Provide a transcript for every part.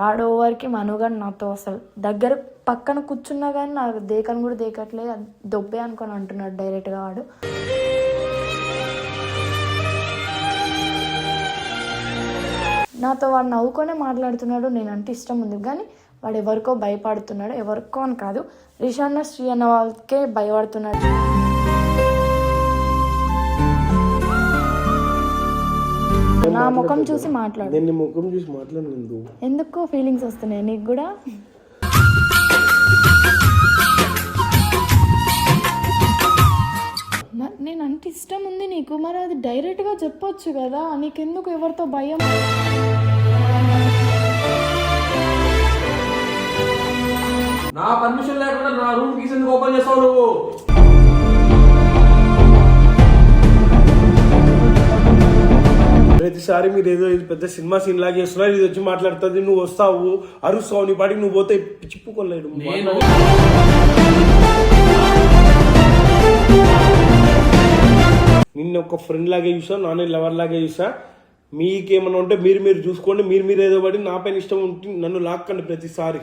వాడు ఓవర్కి మనుగాడు నాతో అసలు. దగ్గర పక్కన కూర్చున్నా కానీ నాకు దేకని కూడా దేకట్లేదు. అది దొబ్బే అనుకొని అంటున్నాడు డైరెక్ట్గా వాడు. నాతో వాడు నవ్వుకొనే మాట్లాడుతున్నాడు. నేనంటే ఇష్టం ఉంది కానీ వాడు ఎవరికో భయపడుతున్నాడు. ఎవరికో అని కాదు. రిషాన్న శ్రీ అన్న వాళ్ళకే భయపడుతున్నాడు. నా ముఖం చూసి మాట్లాడు. నేను ముఖం చూసి మాట్లాడినందు ఎందుకు ఫీలింగ్స్ వస్తున్నాయి. నీకు కూడా? నేను అంటే ఇష్టం ఉంది నీకు. మరి అది డైరెక్ట్గా చెప్పొచ్చు కదా. నీకెందుకు ఎవరితో భయం? నా పర్మిషన్ లేకుండా నా రూమ్ కీస్ ఎందుకు ఓపెన్ చేస్తావు నువ్వు. ప్రతిసారి మీరు ఏదో ఇది పెద్ద సినిమా సీన్ లాగా చేస్తున్నారు ఇది వచ్చి మాట్లాడుతుంది నువ్వు వస్తావు అరుస్తావు నీ పాటికి నువ్వు పోతే చిప్పుకోలేడు నేను నిన్న ఒక ఫ్రెండ్ లాగే చూసా నాన్న లవర్ లాగే చూసా. మీకేమన్నా ఉంటే మీరు మీరు చూసుకోండి మీరు మీరు ఏదో పడి నా పైన ఇష్టం ఉంటే నన్ను లాక్కండి ప్రతిసారి.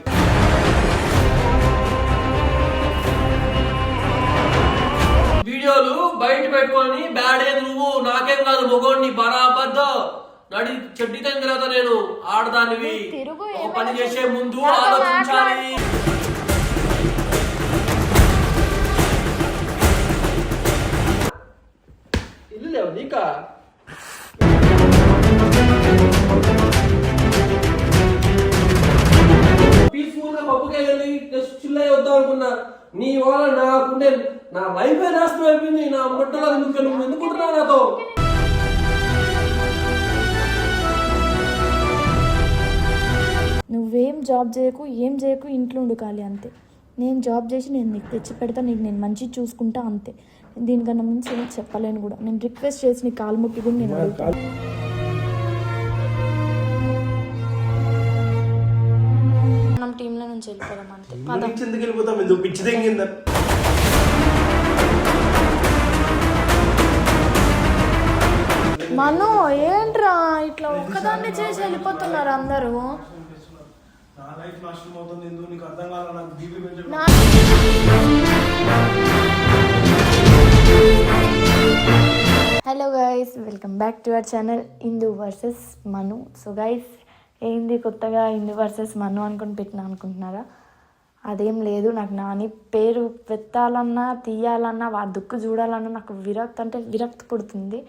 వీడియోలు బయట పెట్టుకొని బ్యాడ్ ఏది నువ్వు? నాకేం కాదు మొగోడిని బరాబద్ద నడి చెడ్డితే తర్వాత నేను ఆడదానివి. ఒక పని చేసే ముందు ఆలోచించాలి. ఇల్లు లేవు నీకా? పీస్ఫుల్గా పప్పుకే వెళ్ళి జస్ట్ చిల్ అయ్యి వద్దాం అనుకున్నా. నీ వల్ల నాకుండే నా లైఫ్ నాశనం అయిపోయింది నా మట్టలో ఎందుకు నువ్వు ఎందుకుంటున్నావు నాతో? నువ్వేం జాబ్ చేయకు ఏం చేయకు ఇంట్లో ఉండు ఖాళీ అంతే. నేను జాబ్ చేసి నేను నీకు తెచ్చి పెడతా నీకు నేను మంచి చూసుకుంటా అంతే. దీనికన్నా మించి ఏం చెప్పలేను కూడా. నేను రిక్వెస్ట్ చేసి నీ కాలు మొక్కి కూడా నేను నుంచి వెళ్ళిపోదాం అంతే. పద. నుంచి ఎందుకు వెళ్ళిపోతాం ఎందుకు పిచ్చి తెంగిందని మను ఏంట్రా ఇట్లా ఒక్కదాన్ని చేసి వెళ్ళిపోతున్నారు అందరూ? నా లైఫ్ నాశనం అవుతుంది ఎందుకు నీకు అర్థం కావాలి? నాకు బీపీ పెంచడం నా hello guys welcome back to our channel Indu versus Manu. So guys ఏంది కొత్తగా ఇందు వర్సెస్ మన్ను అనుకుని పెట్టినా అనుకుంటున్నారా? అదేం లేదు నాకు నాని పేరు పెట్టాలన్నా తీయాలన్నా వాడి దుక్కు చూడాలన్నా నాకు విరక్తి అంటే విరక్తి పుడుతుంది.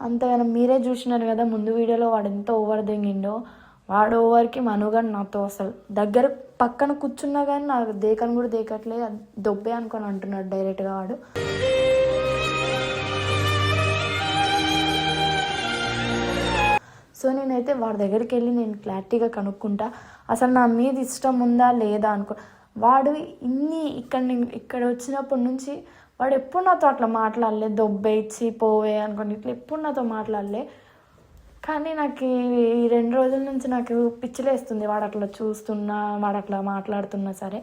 అంతగానో మీరే చూసినారు కదా ముందు వీడియోలో వాడు ఎంత ఓవర్ దింగిండో. వాడు ఓవర్కి మనుగాడు నాతో అసలు. దగ్గర పక్కన కూర్చున్నా కానీ నాకు దేకని కూడా దేకట్లేదు. దొబ్బే అనుకొని అంటున్నాడు డైరెక్ట్గా వాడు. నేనైతే వాడి దగ్గరికి వెళ్ళి నేను క్లారిటీగా కనుక్కుంటా అసలు నా మీద ఇష్టం ఉందా లేదా అనుకో వాడు ఇన్ని ఇక్కడ ఇక్కడ వచ్చినప్పటి నుంచి వాడు ఎప్పుడు నాతో అట్లా మాట్లాడలే దొబ్బే ఇచ్చి పోవే అనుకోని ఇట్లా ఎప్పుడు నాతో మాట్లాడలే. కానీ నాకు ఈ ఈ రెండు రోజుల నుంచి నాకు పిచ్చిలేస్తుంది వాడు అట్లా చూస్తున్నా వాడు అట్లా మాట్లాడుతున్నా సరే.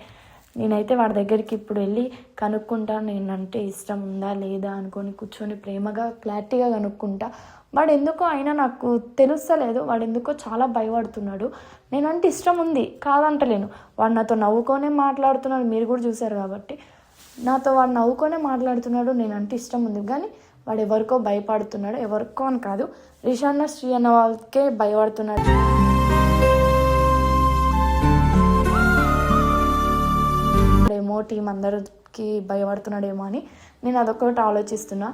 నేనైతే వాడి దగ్గరికి ఇప్పుడు వెళ్ళి కనుక్కుంటా నేనంటే ఇష్టం ఉందా లేదా అనుకొని కూర్చొని ప్రేమగా క్లారిటీగా కనుక్కుంటా. వాడు ఎందుకో అయినా నాకు తెలుస్తలేదు వాడు ఎందుకో చాలా భయపడుతున్నాడు. నేనంటే ఇష్టం ఉంది కాదంటలేను. వాడు నాతో నవ్వుకొనే మాట్లాడుతున్నాడు మీరు కూడా చూశారు కాబట్టి. నాతో వాడు నవ్వుకొనే మాట్లాడుతున్నాడు నేనంటే ఇష్టం ఉంది. కానీ వాడు ఎవరికో భయపడుతున్నాడు ఎవరికో అని కాదు. రిషాన్న శ్రీ అన్న వాళ్ళకే భయపడుతున్నాడు. ఏమో టీం అందరికి భయపడుతున్నాడేమో అని నేను అదొకటి ఆలోచిస్తున్నా.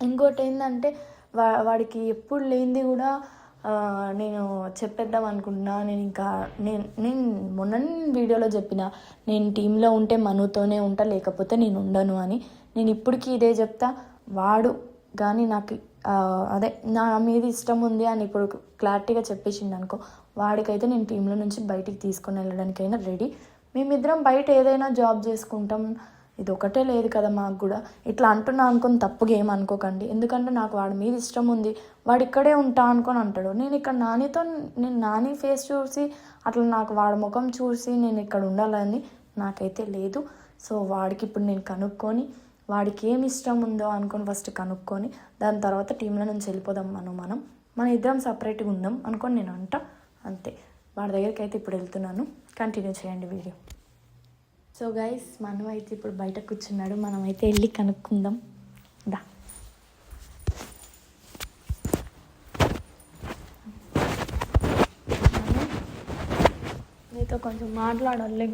ఇంకోటి ఏంటంటే వా వాడికి ఎప్పుడు లేనిది కూడా నేను చెప్పేద్దాం అనుకుంటున్నా. నేను ఇంకా నేను నేను మొన్న వీడియోలో చెప్పిన నేను టీంలో ఉంటే మనుతోనే ఉంటా లేకపోతే నేను ఉండను అని. నేను ఇప్పటికీ ఇదే చెప్తా వాడు కానీ నాకు అదే నా మీద ఇష్టం ఉంది అని ఇప్పుడు క్లారిటీగా చెప్పేసిండు అనుకో వాడికైతే నేను టీంలో నుంచి బయటికి తీసుకొని వెళ్ళడానికైనా రెడీ. మేమిద్దరం బయట ఏదైనా జాబ్ చేసుకుంటాం ఇది ఒకటే లేదు కదా మాకు కూడా. ఇట్లా అంటున్నా అనుకుని తప్పుగా ఏం అనుకోకండి. ఎందుకంటే నాకు వాడి మీద ఇష్టం ఉంది. వాడు ఇక్కడే ఉంటా అనుకొని అంటాడు. నేను ఇక్కడ నానితో నేను నాని ఫేస్ చూసి అట్లా నాకు వాడి ముఖం చూసి నేను ఇక్కడ ఉండాలని నాకైతే లేదు. సో వాడికి ఇప్పుడు నేను కనుక్కొని వాడికి ఏమి ఇష్టం ఉందో అనుకొని ఫస్ట్ కనుక్కొని దాని తర్వాత టీంలో నుంచి వెళ్ళిపోదాం మనం మనం. మన ఇద్దరం సపరేట్గా ఉందాం అనుకొని నేను అంట. అంతే. వాడి దగ్గరికి అయితే ఇప్పుడు వెళ్తున్నాను. కంటిన్యూ చేయండి వీడియో. సో గైస్ మనం అయితే ఇప్పుడు బయట కూర్చున్నాడు. మనం అయితే వెళ్ళి కనుక్కుందాం. దా. నీతో కొంచెం మాట్లాడాలి.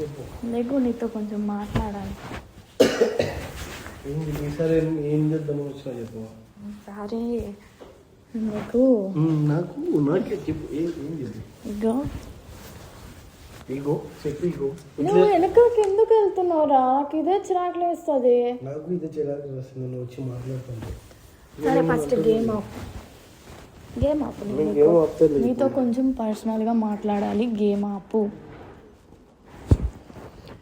చెప్పు లేకు నీతో కొంచెం మాట్లాడాలి. సరే నీకు నాకు నాకే చెప్పు. ఏం ఏం చెప్పు ఇగో. ఇగో చెప్పు ఇగో నువ్వు వెనకకి ఎందుకు వెళ్తున్నావురా నాకు ఇదే చిరాకులు వేస్తుంది నాకు ఇది చిరాకు వస్తుంది నువ్వు వచ్చి మాట్లాడుతుంటే సరే ఫస్ట్ గేమ్ ఆఫ్ గేమ్ ఆపు. నీతో కొంచెం పర్సనల్గా మాట్లాడాలి గేమ్ ఆపు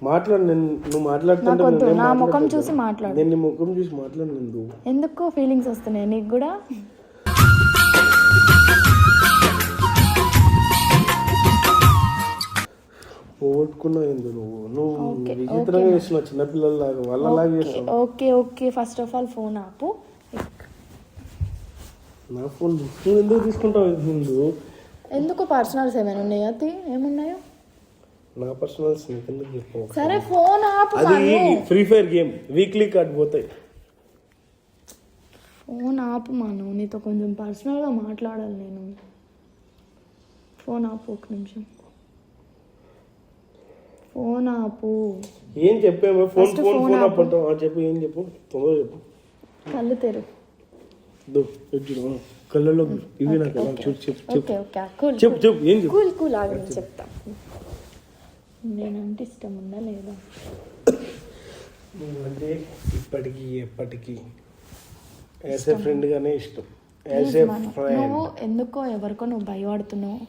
మాట్లాడు నేను నువ్వు మాట్లాడుతుంటే నాకు వద్దు, నేనేం నా ముఖం. చూసి మాట్లాడు. నేను నీ ముఖం చూసి మాట్లాడు ఎందుకో ఫీలింగ్స్ వస్తున్నాయి నీకు కూడా? పోగొట్టుకున్నావు ఎందు నువ్వు? నువ్వు విచిత్రంగా చేస్తున్నావు చిన్నపిల్లలాగా వాళ్ళలాగా ఓకే చేస్తావు okay okay. First of all phone ఆపు. నా ఫోన్ నువ్వు ఎందుకు తీసుకుంటావు ముందు? ఎందుకు పర్సనల్స్ ఏమైనా ఉన్నాయా తీ? ఏమున్నాయో? నా పర్సనల్స్ నీకు ఎందుకు సరే ఫోన్ ఆపు అది. Free fire game weekly card పోతాయి. ఫోన్ ఆపు మాను నీతో కొంచెం పర్సనల్గా మాట్లాడాలి నేను. ఫోన్ ఆపు ఒక నిమిషం. ఫోన్ ఆపు. ఏం చెప్పాము? Phone First phone phone phone ఆపు. చెప్పు ఏం చెప్పు? తొందరగా చెప్పు. కళ్ళు తెరు. దో ఇవి నాకు ఎలా చూడు చెప్పు చెప్పు. ఓకే ఓకే కూల్ చెప్పు చెప్పు ఏం చెప్పు? కూల్ కూల్ ఆగి నేను చెప్తా. నేనంటే ఇష్టం ఉందా లేదా? నువ్వంటే ఇప్పటికీ ఎప్పటికీ యాజ్ ఏ ఫ్రెండ్ గానే ఇష్టం. యాజ్ ఏ నువ్వు ఎందుకో ఎవరికో నువ్వు భయపడుతున్నావు.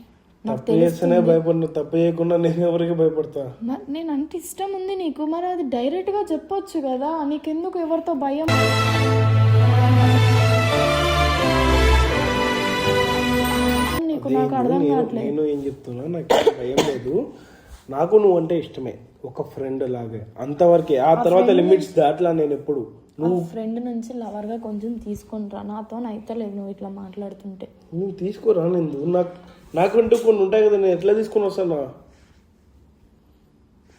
నాకు చేస్తేనే భయపడిన తప్పు చేయకుండా నేను ఎవరికి భయపడతా? నేను అంటే ఇష్టం ఉంది నీకు మరి అది డైరెక్ట్గా చెప్పొచ్చు కదా నీకెందుకు ఎవరితో భయం? నీకు నాకు అదే అర్థం నేను- కావట్లేదు. నేను ఏం చెప్తున్నా నాకు భయం లేదు. నాకు నువ్వు అంటే ఇష్టమే ఒక ఫ్రెండ్ లాగే. అంతవరకే. ఆ తర్వాత లిమిట్స్ దాట్లా నేను ఎప్పుడు ఆ ఫ్రెండ్ నుంచి లవర్గా కొంచెం తీసుకొని రా నాతో అయితే లేదు నువ్వు ఇట్లా మాట్లాడుతుంటే. నువ్వు తీసుకోరా నేను నాకు నాకంటూ కొన్ని ఉంటాయి కదా నేను ఎట్లా తీసుకొని వస్తానా?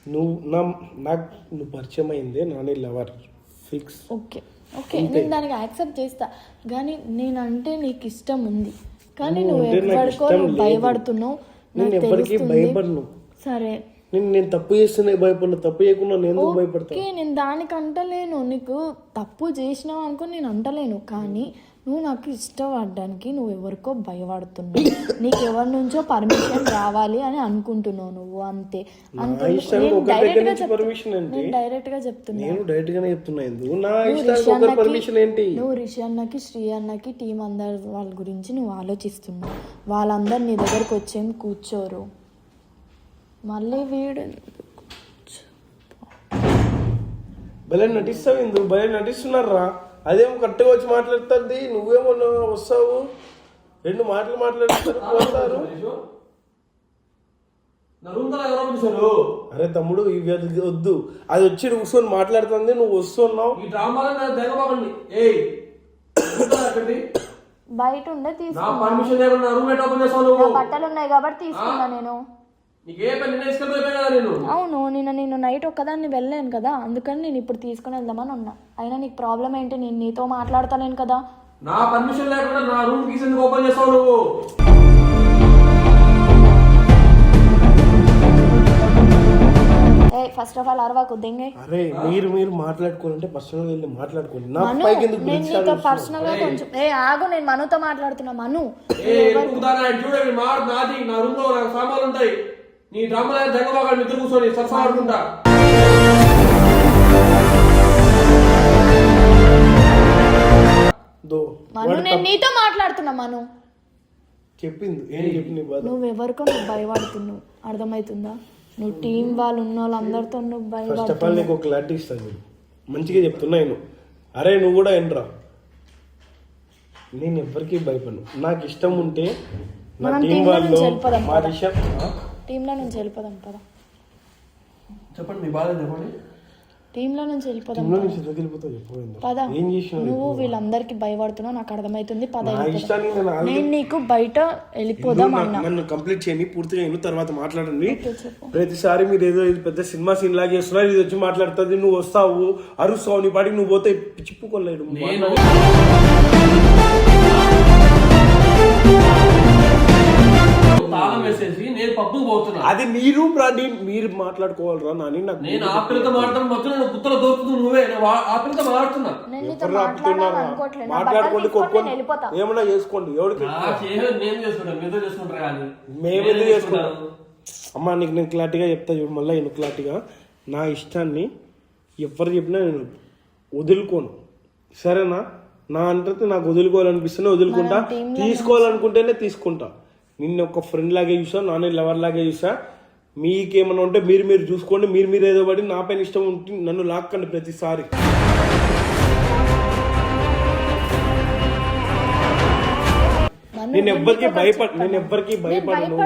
నువ్వు నా నాకు నువ్వు పరిచయం అయిందే Nani lover fix okay. Okay నేను దానికి యాక్సెప్ట్ చేస్తా. కానీ నేనంటే నీకు ఇష్టం ఉంది. కానీ నువ్వు నువ్వు నువ్వు లేదు. భయపడుతున్నావు. నేను నాకు. భయపడను. సరే. నేను నేను తప్పు చేస్తేనే భయపడను తప్పు చేయకుండా నేను ఎందుకు భయపడతా? ఓకే నేను దానికి అంటలేను. నీకు తప్పు చేసినావు అనుకో నేను అంటలేను. కానీ నువ్వు నాకు ఇష్టపడడానికి నువ్వు ఎవరికో భయపడుతున్నావు. నీకు ఎవరి నుంచో పర్మిషన్ రావాలి అని అనుకుంటున్నావు నువ్వు అంతే. అంతే. ఇష్టానికి ఒకరి దగ్గర నుంచి పర్మిషన్ ఏంటి? నేను డైరెక్ట్గా చెప్తున్నా. నేను డైరెక్ట్ గానే చెప్తున్నా ఎందుకు? నా నువ్వు ఇష్టానికి రిషి ఒకరి అన్నకి- పర్మిషన్ ఏంటి? నువ్వు రిషి అన్నకి శ్రీ అన్నకి టీం అందరి వాళ్ళ గురించి నువ్వు ఆలోచిస్తున్నావు. వాళ్ళందరు నీ దగ్గరకు వచ్చేం కూర్చోరు. మళ్ళీ వీడు భలే నటిస్తావు ఎందుకు భలే నటిస్తున్నారా అదేమో కరెక్ట్గా వచ్చి మాట్లాడుతుంది. నువ్వేమో వస్తావు. రెండు మాటలు మాట్లాడుతారు పోతారు. పిలిచారు అరే తమ్ముడు ఇవి అది వద్దు. అది వచ్చి కూర్చొని మాట్లాడుతుంది నువ్వు వస్తున్నావు. ఈ డ్రామాలో? బయట ఉండే నా తీసుకున్నా. పర్మిషన్ లేకుండా నా రూమ్ ఎట్ ఓపెన్ చేస్తావు నా నువ్వు బట్టలు ఉన్నాయి కాబట్టి తీసుకున్నా నేను. అవును నిన్న నేను నైట్ ఒక్కదాన్ని వెళ్ళాను కదా అందుకని నేను ఇప్పుడు తీసుకుని వెళ్దామని ఉన్నా. అయినా నీకు ప్రాబ్లం ఏంటి? నేను నీతో మాట్లాడతాను కదా. నా పర్మిషన్ లేకుండా నా రూమ్ కీస్ ఎందుకు ఓపెన్ చేస్తావు నువ్వు? ఏ ఫస్ట్ ఆఫ్ ఆల్ అరవాకు దెంగే. అరే మీరు మీరు మాట్లాడుకోవాలంటే పర్సనల్ వెళ్ళి మాట్లాడుకోండి. నా పైకి ఎందుకు నేను నీతో పర్సనల్గా కొంచెం ఏ ఆగు నేను మనుతో మాట్లాడుతున్నా మను. ఏ చూడు నాది నా రూమ్లో నాకు సామాన్లు ఉంటాయి. నీ డ్రామాలో దెగబాకండి ఇద్దరు కూర్చొని సరసా ఆడుకుంటా దో మను నేను నీతో మాట్లాడుతున్నా మను. చెప్పింది ఏం చెప్పింది బాధ నువ్వెవరికో నువ్వు భయపడుతున్నావు. అర్థమవుతుందా? నువ్వు టీం వాళ్ళు ఉన్న వాళ్ళందరితో నువ్వు ఫస్ట్ ఆఫ్ భయపడుతున్నావు. ఆల్ నీకు ఒక క్లారిటీ ఇస్తాను నేను మంచిగా చెప్తున్నా నేను. అరే నువ్వు కూడా ఎండ్రా నేను ఎవ్వరికి భయపడను. నాకు ఇష్టం ఉంటే నా మనం టీం టీంలో వాళ్ళు నుంచి వెళ్ళిపోదాం మా ఆ? టీంలో నుంచి వెళ్ళిపోదాం పదా. చెప్పండి మీ బాధ చెప్పండి? టీంలో నుంచి వెళ్ళిపోదాం. పద. నువ్వు వీళ్ళందరికీ భయపడుతున్నావు నాకు అర్థమవుతుంది పద నేను నీకు బయట వెళ్ళిపోదాం అన్నా. నన్ను కంప్లీట్ చేయండి పూర్తిగా అయిన తర్వాత మాట్లాడండి. ప్రతిసారి మీరు ఏదో ఇది పెద్ద సినిమా సీన్ లాగా చేస్తున్నారు ఇది వచ్చి మాట్లాడుతుంది నువ్వు వస్తావు అరుస్తావు నీ పాటికి నువ్వు పోతే పిచ్చిప్పుకోలేడు నేను తాళం వేసేసి పోతున్నా. అది మీరు మీరు మాట్లాడుకోవాలరా నాని నాకు నేను ఆ పిల్లతో మాట్లాడడం మొత్తం నేను కుత్తలో నువ్వే నేను వా- ఆ పిల్లతో మాట్లాడుతున్నా ఎవరు ఆపుతున్నారా? మాట్లాడుకోండి కొట్టుకోండి ఏమన్నా చేసుకోండి ఎవరికి? నేను చేసుకుంటాను మీతో చేసుకుంటారు కానీ మేము నేనే ఎందుకు చేసుకుంటాను. చేసుకుంటాం? అమ్మా నీకు నేను క్లారిటీగా చెప్తా చూడు మళ్ళీ నేను క్లారిటీగా. నా ఇష్టాన్ని ఎవరు చెప్పినా నేను వదులుకోను. సరేనా? నా అంటే నాకు వదులుకోవాలనిపిస్తేనే వదులుకుంటా. తీసుకోవాలనుకుంటేనే తీసుకుంటా. నిన్న ఒక ఫ్రెండ్ లాగే చూసా నాన్న లవర్ లాగే చూసా మీకేమన్నా ఉంటే మీరు మీరు చూసుకోండి మీరు మీరు ఏదో పడి నా పైన ఇష్టం ఉంటే నన్ను లాక్కండి ప్రతిసారి నేను ఎవ్వరికి భయపడ? నేను ఎవ్వరికి భయపడను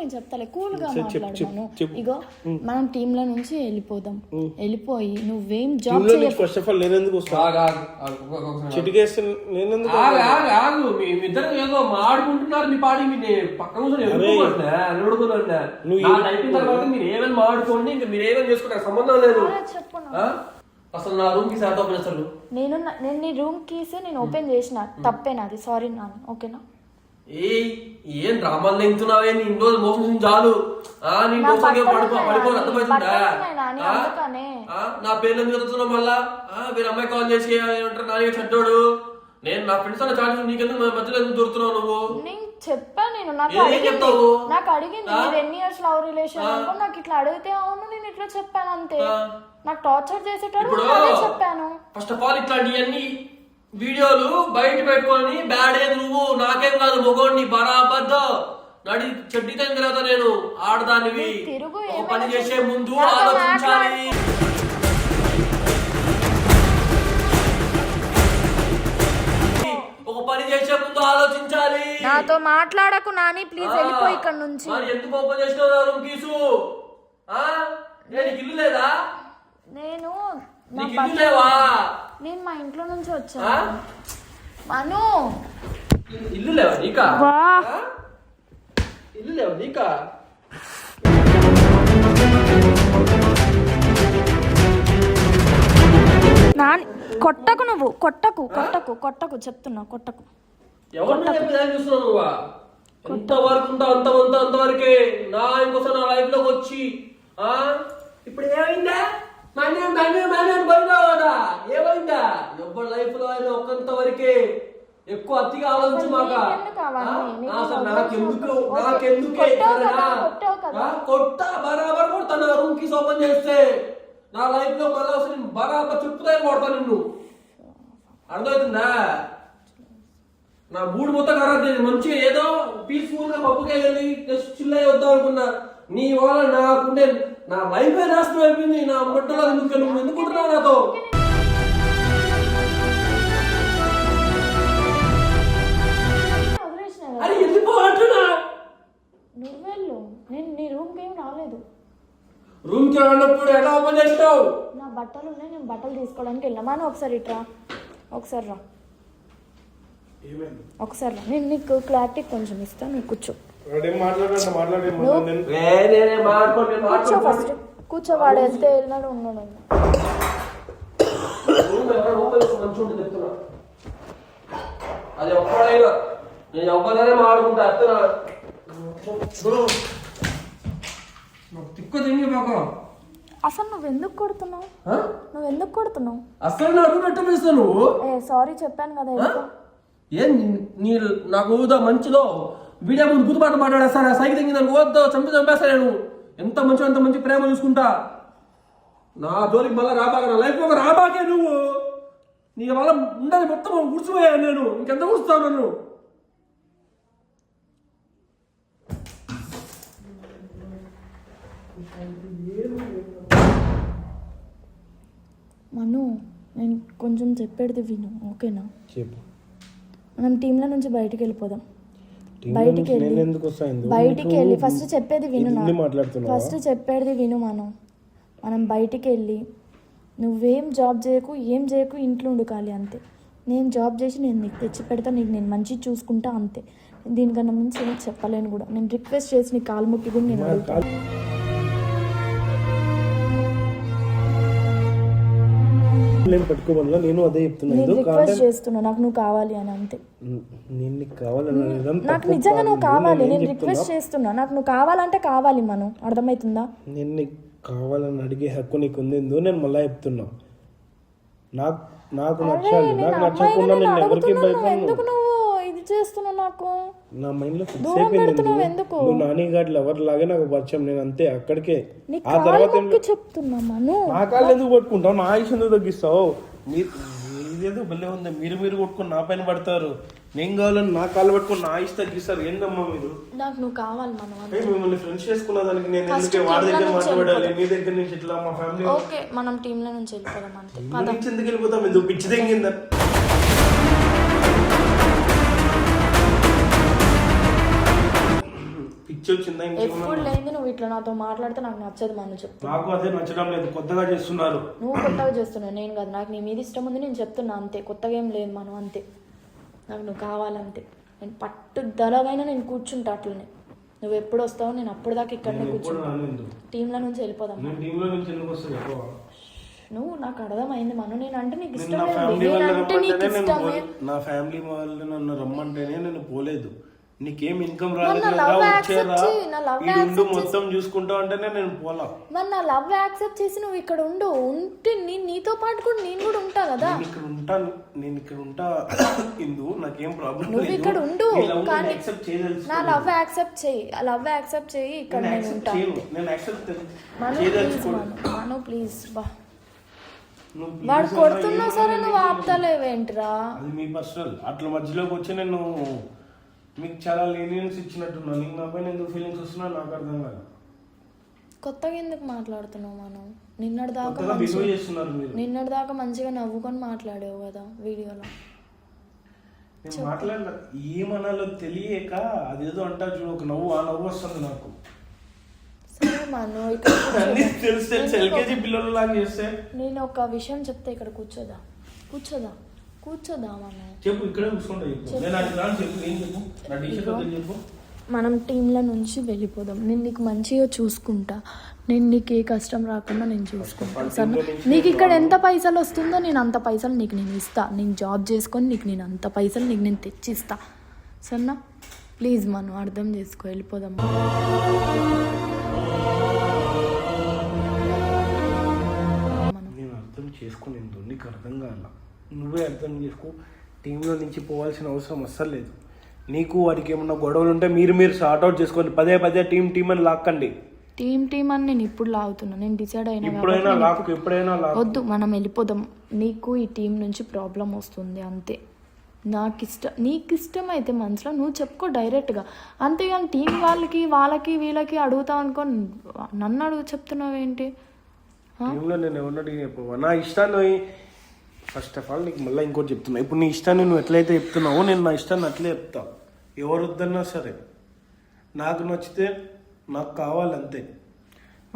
నేను చెప్తాలే. కూల్గా చెప్పు, చెప్పు, మాట్లాడమను చెప్పు. ఇగో మనం టీమ్లో నుంచి వెళ్ళిపోదాం. వెళ్ళిపోయి నువ్వేం జాబ్ టీంలో ఫస్ట్ ఆఫ్ ఆల్ నేను ఎందుకు వస్తా? ఆగు, ఆగు, ఆగు, ఒక- ఒక నిమిషం. చిటికేస్తే నేను ఎందుకు ఆగు, ఆగు, ఆగు. మీ మీ ఇద్దరు ఏదో మాడుకుంటున్నారు మీ పాడి పక్క కూర్చొని. నువ్వు అయిపోయిన తర్వాత మీరు ఏమైనా మాడుకోండి ఇంకా మీరు ఏమైనా చేసుకుంటారు. సంబంధం లేదు. చెప్పు? అసలు నా రూమ్కి శాతం ఓపెన్ అసలు నేను నా- నేను నీ రూమ్ కీస్ నేను ఓపెన్ చేసిన. తప్పే నాది. సారీ నాన్న. ఓకేనా ఏ ఏం డ్రామాలు లెంగుతున్నావే నీ ఇన్ని రోజులు మోసం చాలు. ఆ నీ మోసం పడిపో పడిపో అర్థమవుతుందా? నా పేర్లు ఎందుకు ఎత్తుతున్నావు మళ్ళా? వీళ్ళ అమ్మాయి కాల్ చేసి ఏమంటారు? నాని చెడ్డోడు. నేను నా ఫ్రెండ్స్ అన్న ఛాన్స్ నీకెందుకు మధ్యలో ఎందుకు దొరుకుతున్నావు నువ్వు? నేను చెప్పా నేను నాకు అడిగింది. చెప్తావు? నాకు అడిగింది. మీరు ఎన్ని ఇయర్స్ లవ్ రిలేషన్ అనుకో నాకు ఇట్లా అడిగితే అవును నేను ఇట్లా చెప్పాను అంతే. నాకు టార్చర్ అదే చెప్పాను. ఫస్ట్ ఆఫ్ ఆల్ ఇట్లాంటివన్నీ వీడియోలు బయట పెట్టుకొని బ్యాడ్ నువ్వు? నాకేం కాదు మొగోడిని బరాబద్ద నడి చెడ్డీతో తర్వాత నేను ఆడదానివి. ఒక పని చేసే. ముందు ఆలోచించాలి. ఒక పని చేసే ముందు ఆలోచించాలి. నాతో మాట్లాడకు నాని ప్లీజ్ వెళ్ళిపో ఇక్కడ నుంచి. మరి ఎందుకు ఓపెన్ చేసినావు రూమ్ కీసు? ఆ? నీకు ఇల్లు లేదా? నేను నీకు ఇల్లు లేవా? నేను మా ఇంట్లో నుంచి ఆ? వచ్చాను మను! ఇల్లు లేవా నీకా? ఇల్లు లేవా నీకా? నాని కొట్టకు నువ్వు కొట్టకు కొట్టకు కొట్టకు చెప్తున్నా కొట్టకు. ఎవరిని చెప్పి దాన్ని చూస్తున్నావు నువ్వు? ఎంత వరకు ఉంటావు అంత అంత అంతవరకే నా ఇంకోసారి నా లైఫ్లోకి వచ్చి ఆ? ఇప్పుడు ఏమైందా? మనీ మనీ మనీ అని ఏమైందా? ఎవరి లైఫ్లో అయినా ఒకంత వరకే ఎక్కువ అతిగా ఆలోచించు మాక? అసలు నాకెందుకు. నాకెందుకే కొట్టా బరాబర్ కొడతా నా రూమ్కి ఓపెన్ చేస్తే. నా లైఫ్లో మళ్ళీ అసలు నేను బరాబర్ చెప్పుతాయి కొడతా నిన్ను. అర్థమవుతుందా? నా మూడు మొత్తం ఖరాబ్ మంచిగా ఏదో పీస్ఫుల్గా పప్పుకే వెళ్ళి జస్ట్ చిల్ అయ్యి వద్దాం అనుకున్నా. నీ వల్ల నాకుండే నా లైఫ్ నాశనం అయిపోయింది. నా ముట్టలో ఎందుకు నువ్వు ఎందుకుంటున్నావు నాతో? వెళ్ళిపో అంటున్నా నువ్వు వెళ్ళు నేను నీ రూమ్కి ఏం రాలేదు. రూమ్కి వెళ్ళినప్పుడు ఎలా ఓపెన్ చేస్తావు నా బట్టలు ఉన్నాయి. నేను బట్టలు తీసుకోవడానికి వెళ్ళినా మనం ఒకసారి ఇట్రా. ఒకసారి రా. ఏమైంది? ఒకసారి రా. నేను నీకు క్లారిటీ కొంచెం ఇస్తాను నువ్వు కూర్చో. కూర్చో ఫస్ట్ కూర్చో వాడు వెళ్తే వెళ్ళినాడు ఉన్నాడు అది ఒక్కడైనా నేను ఎవరైనా మాడుకుంటా చెప్తున్నా. నాకు తిక్కు తింగి బాగా అసలు నువ్వు ఎందుకు కొడుతున్నావు? నువ్వు ఎందుకు కొడుతున్నావు? అసలు నా రూమ్ ఎట్ట పిలుస్తావు నువ్వు. ఏ సారీ చెప్పాను కదా. ఏం నీ- నీ నాకు ఊదా మంచిదో? వీడియో ముందు గుర్తుపాటు మాట్లాడేస్తాను సైకి తెంగి నన్ను వద్దు చంపి చంపేస్తా నేను ఎంత మంచి అంత మంచి ప్రేమ చూసుకుంటా. నా జోలికి మళ్ళీ రాబాక నా లైఫ్ ఒక రాబాకే నువ్వు. నీ వల్ల ఉండదు మొత్తం గుడిచిపోయాను నేను. ఇంకెంత గుడుస్తావు నన్ను? మను నేను కొంచెం చెప్పేది విను ఓకేనా? చెప్పు. మనం టీంల నుంచి బయటికి వెళ్ళిపోదాం. బయటికి వెళ్ళి? బయటికి వెళ్ళి ఫస్ట్ చెప్పేది విను? ఫస్ట్ చెప్పేది విను మనం. మనం బయటికి వెళ్ళి నువ్వేం జాబ్ చేయకు ఏం చేయకు ఇంట్లో ఉండు ఖాళీ అంతే. నేను జాబ్ చేసి నేను నీకు తెచ్చి పెడతా నీకు నేను మంచి చూసుకుంటా అంతే. దీనికన్నా మించి ఏం చెప్పలేను కూడా. నేను రిక్వెస్ట్ చేసి నీ కాలు ముక్కి కూడా నేను అడుగుతాను నేను పట్టుకోమన్నా నేను అదే చెప్తున్నా. నేను ఎందుకు? రిక్వెస్ట్ చేస్తున్నా నాకు నువ్వు కావాలి అని అంతే. నేను నీకు కావాలని నాకు నిజంగా. నువ్వు కావాలి నేను రిక్వెస్ట్ చేస్తున్నా. నాకు నువ్వు కావాలంటే కావాలి మనం. అర్థమవుతుందా నేను నీకు కావాలని అడిగే హక్కు నీకు ఉంది ఎందుకు నేను మళ్ళా చెప్తున్నా. నాకు నాకు నచ్చాలి నాకు నచ్చకుండా నేను ఎవరికి భయపడను. ఎందుకు నువ్వు చేస్తున్నావు నాకు? నా మైండ్లో ఫిక్స్ దూరం అయిపోయింది పెడుతున్నావు ఎందుకు? నువ్వు నాని గారి లవర్ లాగే నాకు పరిచయం నేను అంతే అక్కడికే. ఆ తర్వాత ఏం- మొక్కి చెప్తున్నా మను. నా కాళ్ళు ఎందుకు పట్టుకుంటావు నా ఆయుష్ ఎందుకు తగ్గిస్తావు? మీరు ఇదేదో భలే ఉంది? మీరు మీరు కొట్టుకుని నా పైన పడతారు. నేను కావాలని నా కాళ్ళు పట్టుకుని నా ఆయుష్ తగ్గిస్తారు. ఏందమ్మా మీరు? నాకు నువ్వు కావాలి మనం ఏయ్, మిమ్మల్ని ఫ్రెండ్స్ చేసుకున్న దానికి నేను ఎందుకే వాడి దగ్గర మాట్లాడాలి? నీ దగ్గర నుంచి ఇట్లా మా ఫ్యామిలీ ఓకే మనం టీంలో నుంచి వెళ్ళిపోదాం అంతే. నుంచి ఎందుకు వెళ్ళిపోతాం? ఎందుకు? పిచ్చి తెగిందా? ఇంకేమన్నా ఎప్పుడు లేని నువ్వు ఇట్లా నాతో మాట్లాడితే నాకు నచ్చదు మనం చెప్పు. నాకు అదే నచ్చడం లేదు కొత్తగా చేస్తున్నారు. నువ్వు కొత్తగా చేస్తున్నావు నేను కాదు. నాకు నీ మీద ఇష్టం ఉంది నేను చెప్తున్నా అంతే. కొత్తగా ఏం లేదు మనం అంతే. నాకు నువ్వు కావాలంతే. నేను పట్టుదలగైనా నేను కూర్చుంటా అట్లనే. నువ్వు ఎప్పుడు వస్తావో నేను అప్పుడు దాకా ఇక్కడనే నేను ఎప్పుడు కూర్చుంటా. రాను ఎందుకు? టీంలో నుంచి వెళ్ళిపోదాం. నేను టీంలో నుంచి ఎందుకు వస్తా చెప్పవా నువ్వు నాకు అర్థమైంది మనం. నేను అంటే నీకు నేను ఇష్టం నా లేదు. ఫ్యామిలీ వాళ్ళు నేనంటే నీకు రమ్మంటేనే నేను ఇష్టమే. పోలే- నా ఫ్యామిలీ వాళ్ళు నన్ను రమ్మంటేనే నేను పోలేదు. నీకేం ఇన్కమ్ రాలేదు మొత్తం చూసుకుంటా అంటేనే నేను పోలా. మరి నా లవ్ యాక్సెప్ట్ చేసి నువ్వు ఇక్కడ ఉండు ఉంటే నీ నీతో పాటు కూడా నేను కూడా ఉంటా కదా. నేను ఇక్కడ ఉంటాను నేను ఇక్కడ ఉంటా. ఇందు నాకేం ప్రాబ్లం నువ్వు ఇక్కడ ఉండు కానీ నా లవ్ యాక్సెప్ట్ చేయి లవ్ యాక్సెప్ట్ చేయి ఇక్కడ నేను నేను ఉంటా. నేను యాక్సెప్ట్ మను ప్లీజ్ బా. వాడు please కొడుతున్నా అన్నా సరే నువ్వు ఆపుతలేవేంట్రా? అది మీ పర్సనల్ అట్లా మధ్యలోకి వచ్చి నేను మీకు చాలా లీనియన్స్ ఇచ్చినట్టున్నా. నీకు నా పైన ఎందుకు ఫీలింగ్స్ వస్తున్నా నాకు అర్థం కాదు. కొత్తగా ఎందుకు మాట్లాడుతున్నావు మనం? నిన్నటి దాకా కొత్తగా బిహేవ్ చేస్తున్నారు మీరు. నిన్నటి దాకా మంచిగా నవ్వుకొని మాట్లాడావు కదా వీడియోలో. నేను మాట్లాడలే. ఏమనాలో తెలియక అదేదో అంటా చూడు ఒక నవ్వు ఆ నవ్వు వస్తుంది నాకు. సరే మను ఇక్కడ అన్ని కూర్చోదా? తెలిసి. తెలిసి ఎల్కేజీ పిల్లలు లాగా చేస్తే. నేను ఒక విషయం చెప్తే ఇక్కడ కూర్చోదా? కూర్చోదా? కూర్చోదా మనం చెప్పు ఇక్కడే కూర్చుంటా చెప్పు. నేను అది రాను చెప్పు ఏం చెప్పు? నా టీషర్ట్ వదిలి చెప్పు. మనం టీంల నుంచి వెళ్ళిపోదాం. నేను నీకు మంచిగా చూసుకుంటా. నేను నీకు ఏ కష్టం రాకుండా నేను చూసుకుంటా. సరే నీకు ఇక్కడ ఎంత పైసలు వస్తుందో నేను అంత పైసలు నీకు నేను ఇస్తా. నేను జాబ్ చేసుకొని నీకు నేను అంత పైసలు నీకు నేను తెచ్చిస్తా. సరేనా? ప్లీజ్ మనం అర్థం చేసుకో వెళ్ళిపోదాం. మనం నేను అర్థం చేసుకునేందు నీకు అర్థం కాల? నువ్వే అర్థం చేసుకో. టీంలో నుంచి పోవాల్సిన అవసరం అస్సలు లేదు. నీకు వాడికి ఏమన్నా గొడవలు ఉంటే మీరు మీరు సార్ట్ అవుట్ చేసుకోండి. పదే పదే టీం టీం అని లాక్కండి. టీం టీం అని నేను ఇప్పుడు లాగుతున్నా. నేను డిసైడ్ అయినా ఎప్పుడైనా లాక్కు ఎప్పుడైనా వద్దు మనం వెళ్ళిపోదాం. నీకు ఈ టీం నుంచి ప్రాబ్లం వస్తుంది అంతే. నాకు ఇష్టం నీకు ఇష్టం అయితే మనసులో నువ్వు చెప్పుకో డైరెక్ట్గా. అంతేగాని టీం వాళ్ళకి వాళ్ళకి వీళ్ళకి అడుగుతావు అనుకో నన్ను అడుగు చెప్తున్నావేంటి? టీంలో నేను ఎవరిని నా ఇష్టాన్ని ఫస్ట్ ఆఫ్ ఆల్ నీకు మళ్ళీ ఇంకోటి చెప్తున్నా. ఇప్పుడు నీ ఇష్టాన్ని నువ్వు ఎట్లయితే చెప్తున్నావో నేను నా ఇష్టాన్ని అట్లే చెప్తా. ఎవరు వద్దన్నా సరే నాకు నచ్చితే నాకు కావాలంతే.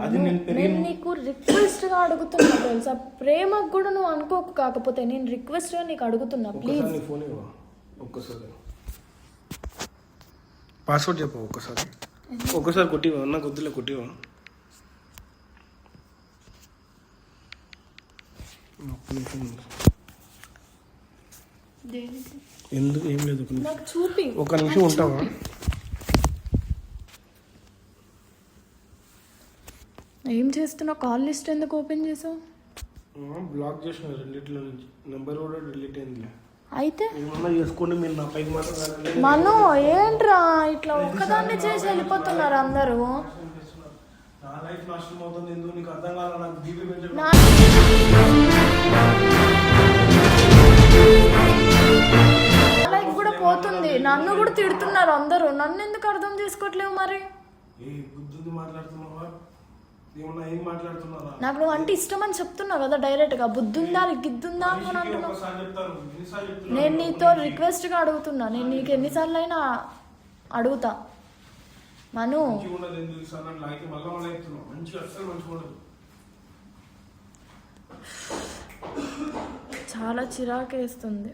అది నేను నీకు రిక్వెస్ట్గా అడుగుతున్నా తెలుసా? ప్రేమకు కూడా నువ్వు అనుకోకు కాకపోతే నేను రిక్వెస్ట్గా నీకు అడుగుతున్నా ప్లీజ్ ఒక్కసారి నీ ఫోన్ ఇవ్వ. ఒక్కసారి. పాస్వర్డ్ చెప్పు ఒక్కసారి. ఒక్కసారి కొట్టివా నాకు వద్దులే కొట్టివా ఒక్క నిమిషం ఉండు. ఎందుకు? ఏం లేదు ఒక నిమిషం. ఉంటావా? ఏం చేస్తున్నావు? కాల్ లిస్ట్ ఎందుకు ఓపెన్ చేసావు? బ్లాక్ చేసిన రెండిట్లో నుంచి. నెంబర్ కూడా డిలీట్ అయితే? చేసుకోండి మీరు నా పైకి. మను ఏంట్రా? ఇట్లా ఒక్కదాన్ని చేసి వెళ్ళిపోతున్నారు అందరూ. నా లైఫ్ నాశనం అవుతుంది. ఎందుకు? నీకు అర్థం నాకు బీపీ పెంచడం. పోతుంది. నన్ను కూడా తిడుతున్నారు అందరూ. నన్ను ఎందుకు అర్థం చేసుకోవట్లేవు మరి? నాకు నువ్వు అంటే ఇష్టం అని చెప్తున్నావు కదా డైరెక్ట్గా. బుద్ధుందా గిద్దుందా అని అంటున్నావు. నేను నీతో రిక్వెస్ట్గా అడుగుతున్నా. నేను నీకు ఎన్నిసార్లు అయినా అడుగుతా. మను. చాలా చిరాకేస్తుంది.